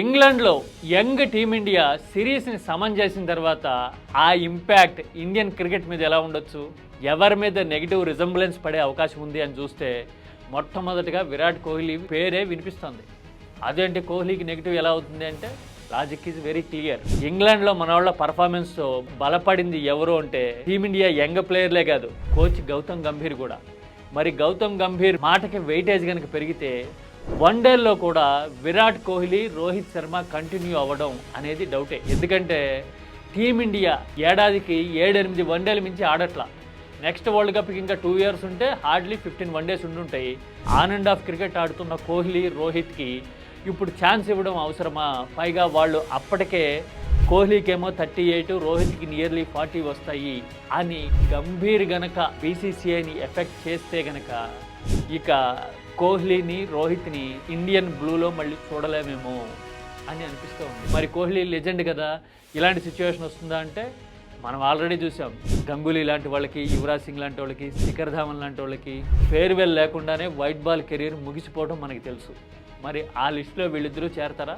ఇంగ్లాండ్లో young team India సిరీస్ని సమన్ చేసిన తర్వాత ఆ ఇంపాక్ట్ ఇండియన్ క్రికెట్ మీద ఎలా ఉండొచ్చు? ఎవరి మీద నెగిటివ్ రిజంబులెన్స్ పడే అవకాశం ఉంది అని చూస్తే మొట్టమొదటిగా విరాట్ కోహ్లీ పేరే వినిపిస్తుంది. అదేంటి కోహ్లీకి నెగిటివ్ ఎలా అవుతుంది అంటే లాజిక్ ఈజ్ వెరీ క్లియర్. ఇంగ్లాండ్లో మన వాళ్ళ పర్ఫార్మెన్స్ బలపడింది ఎవరు అంటే టీమిండియా యంగ్ ప్లేయర్లే కాదు కోచ్ గౌతమ్ గంభీర్ కూడా. మరి గౌతమ్ గంభీర్ మాటకి వెయిటేజ్ కనుక పెరిగితే వన్డేల్లో కూడా విరాట్ కోహ్లీ రోహిత్ శర్మ కంటిన్యూ అవ్వడం అనేది డౌటే. ఎందుకంటే టీమిండియా ఏడాదికి ఏడెనిమిది వన్డేలు మించి ఆడట్లా. నెక్స్ట్ వరల్డ్ కప్కి ఇంకా టూ ఇయర్స్ ఉంటే హార్డ్లీ ఫిఫ్టీన్ వన్ డేస్ ఉండుంటాయి. ఆన్ అండ్ ఆఫ్ క్రికెట్ ఆడుతున్న కోహ్లీ రోహిత్కి ఇప్పుడు ఛాన్స్ ఇవ్వడం అవసరమా? పైగా వాళ్ళు అప్పటికే కోహ్లీకేమో థర్టీ ఎయిట్ రోహిత్కి నియర్లీ ఫార్టీ వస్తాయి అని గంభీర్ గనక బీసీసీఐని ఎఫెక్ట్ చేస్తే గనక ఇక కోహ్లీని రోహిత్ని ఇండియన్ బ్లూలో మళ్ళీ చూడలేమేమో అని అనిపిస్తూ ఉంది. మరి కోహ్లీ లెజెండ్ కదా ఇలాంటి సిచ్యువేషన్ వస్తుందా అంటే మనం ఆల్రెడీ చూసాం. గంగూలీ లాంటి వాళ్ళకి యువరాజ్ సింగ్ లాంటి వాళ్ళకి శిఖర్ ధావన్ లాంటి వాళ్ళకి ఫేర్వెల్ లేకుండానే వైట్ బాల్ కెరీర్ ముగిసిపోవడం మనకి తెలుసు. మరి ఆ లిస్టులో వీళ్ళిద్దరూ చేరతారా?